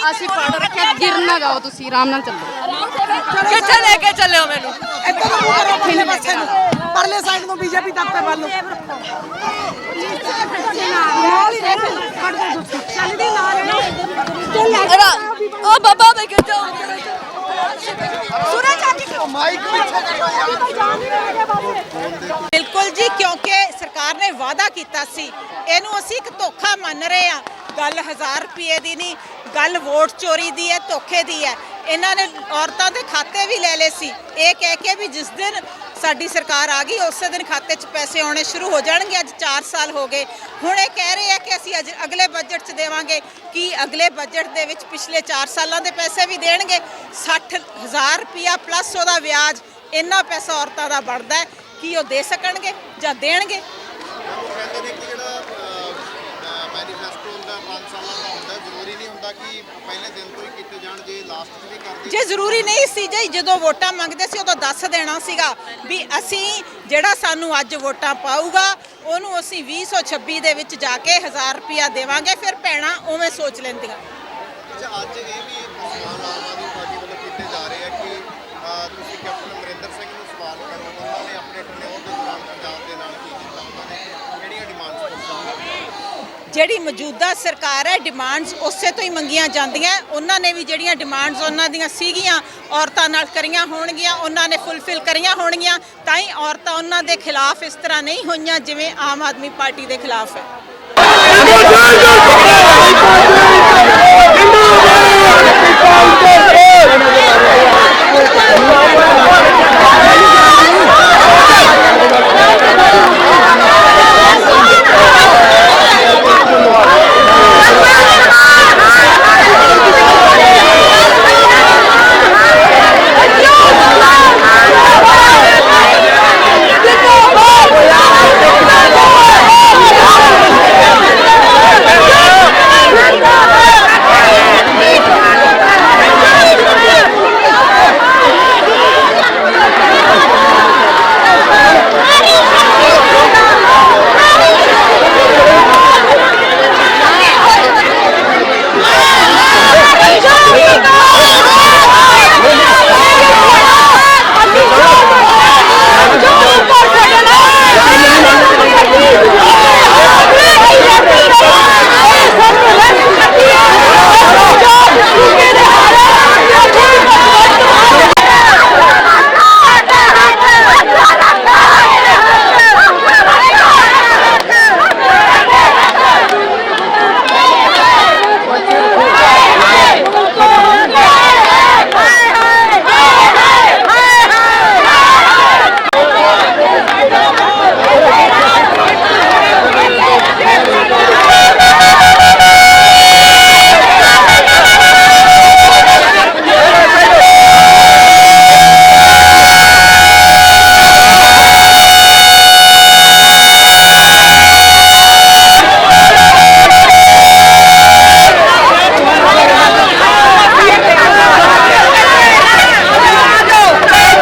ਤੁਸੀਂ ਫੜ ਰੱਖਿਆ ਗਿਰ ਨਾ ਜਾਓ ਤੁਸੀਂ ਆਰਾਮ ਨਾਲ ਚੱਲੋ। ਕਿੱਥੇ ਲੈ ਕੇ ਚੱਲਿਓ ਮੈਨੂੰ? ਇੱਧਰ ਨੂੰ ਮੂੰਹ ਕਰੋ ਪਰਲੇ ਪਾਸੇ ਨੂੰ। ਪਰਲੇ ਸਾਈਡ ਨੂੰ ਬੀਜੇਪੀ ਦਫ਼ਤਰ ਵੱਲ ਨੂੰ। ਨਾਲ ਹੀ ਰਹਿ ਖੜ ਜਾ ਤੁਸੀਂ ਚੱਲਦੀ ਨਾਲ ਓ ਬਾਬਾ ਮੈਂ ਕਿੱਥੇ ਸੁਰੇ ਚਾਚੀ ਮਾਈਕ ਬਿਲਕੁਲ ਜੀ ਕਿਉਂਕਿ ਸਰਕਾਰ ਨੇ ਵਾਅਦਾ ਕੀਤਾ ਸੀ। ਇਹਨੂੰ ਅਸੀਂ ਇੱਕ ਧੋਖਾ ਮੰਨ ਰਹੇ ਆ ਗੱਲ 1000 ਰੁਪਏ ਦੀ ਨਹੀਂ, ਗੱਲ ਵੋਟ ਚੋਰੀ ਦੀ ਹੈ, ਧੋਖੇ ਦੀ ਹੈ। ਇਹਨਾਂ ਨੇ ਔਰਤਾਂ ਦੇ ਖਾਤੇ ਵੀ ਲੈ ਲਏ ਸੀ। ਇਹ ਕਹਿ ਕੇ ਵੀ ਜਿਸ ਦਿਨ ਸਾਡੀ ਸਰਕਾਰ ਆ ਗਈ, ਉਸੇ ਦਿਨ ਖਾਤੇ 'ਚ ਪੈਸੇ ਆਉਣੇ ਸ਼ੁਰੂ ਹੋ ਜਾਣਗੇ। ਅੱਜ 4 ਸਾਲ ਹੋ ਗਏ। ਹੁਣ ਇਹ ਕਹਿ ਰਹੇ ਆ ਕਿ ਅਸੀਂ ਅੱਜ ਅਗਲੇ ਬਜਟ 'ਚ ਦੇਵਾਂਗੇ ਕੀ ਅਗਲੇ ਬਜਟ ਦੇ ਵਿੱਚ ਪਿਛਲੇ 4 ਸਾਲਾਂ ਦੇ ਪੈਸੇ ਵੀ ਦੇਣਗੇ। 60000 ਰੁਪਿਆ ਪਲੱਸ ਉਹਦਾ ਵਿਆਜ, ਇੰਨਾ ਪੈਸਾ ਔਰਤਾਂ ਦਾ ਬਣਦਾ ਹੈ। ਕੀ ਉਹ ਦੇ ਸਕਣਗੇ ਜਾਂ ਦੇਣਗੇ ਕਹਿੰਦੇ ਨੇ ਕਿ ਜਿਹੜਾ ਮੈਨੀਫੈਸਟੋ ਹੁੰਦਾ 5 ਸਾਲਾਂ ਦਾ ਹੁੰਦਾ ਜ਼ਰੂਰੀ ਨਹੀਂ ਹੁੰਦਾ ਕਿ ਪਹਿਲੇ ਦਿਨ ਤੋਂ ਹੀ ਕੀਤੇ ਜਾਣ ਜੇ ਲਾਸਟ 'ਚ ਵੀ ਕਰਦੇ ਜੇ ਜ਼ਰੂਰੀ ਨਹੀਂ ਸੀ ਜੀ ਜਦੋਂ ਵੋਟਾਂ ਮੰਗਦੇ ਸੀ ਉਦੋਂ ਦੱਸ ਦੇਣਾ ਸੀਗਾ ਵੀ ਅਸੀਂ ਜਿਹੜਾ ਸਾਨੂੰ ਅੱਜ ਵੋਟਾਂ ਪਾਊਗਾ ਉਹਨੂੰ ਅਸੀਂ 2026 ਦੇ ਵਿੱਚ ਜਾ ਕੇ 1000 ਰੁਪਿਆ ਦੇਵਾਂਗੇ ਫਿਰ ਭੈਣਾਂ ਉਵੇਂ ਸੋਚ ਲੈਂਦੀਆਂ। ਅੱਛਾ ਅੱਜ ਇਹ ਵੀ ਸਵਾਲ ਆਮ ਆਦਮੀ ਪਾਰਟੀ ਵੱਲੋਂ ਕੀਤੇ ਜਾ ਰਹੇ ਆ ਕਿ ਅਹ, ਤੁਸੀਂ ਕੈਪਟਨ ਅਮਰਿੰਦਰ ਸਿੰਘ ਨੂੰ ਸਵਾਲ ਕਰੋ ਉਹਨਾਂ ਨੇ ਆਪਣੇ ਟਨਿਓਰ ਦੇ ਦੌਰਾਨ ਪੰਜਾਬ ਦੇ ਨਾਲ ਕੀ ਕੀਤਾ? ਉਹਨਾਂ ਨੇ ਕਿਹੜੀਆਂ ਡਿਮਾਂਡਸ ਪੁੱਛੀਆਂ ਜਿਹੜੀ ਮੌਜੂਦਾ ਸਰਕਾਰ ਹੈ ਡਿਮਾਂਡਸ ਉਸੇ ਤੋਂ ਹੀ ਮੰਗੀਆਂ ਜਾਂਦੀਆਂ ਉਹਨਾਂ ਨੇ ਵੀ ਜਿਹੜੀਆਂ ਡਿਮਾਂਡਸ ਉਹਨਾਂ ਦੀਆਂ ਸੀਗੀਆਂ ਔਰਤਾਂ ਨਾਲ ਕਰੀਆਂ ਹੋਣਗੀਆਂ ਉਹਨਾਂ ਨੇ ਫੁੱਲਫਿਲ ਕਰੀਆਂ ਹੋਣਗੀਆਂ ਤਾਂ ਹੀ ਔਰਤਾਂ ਉਹਨਾਂ ਦੇ ਖਿਲਾਫ ਇਸ ਤਰ੍ਹਾਂ ਨਹੀਂ ਹੋਈਆਂ ਜਿਵੇਂ ਆਮ ਆਦਮੀ ਪਾਰਟੀ ਦੇ ਖਿਲਾਫ ਹੈ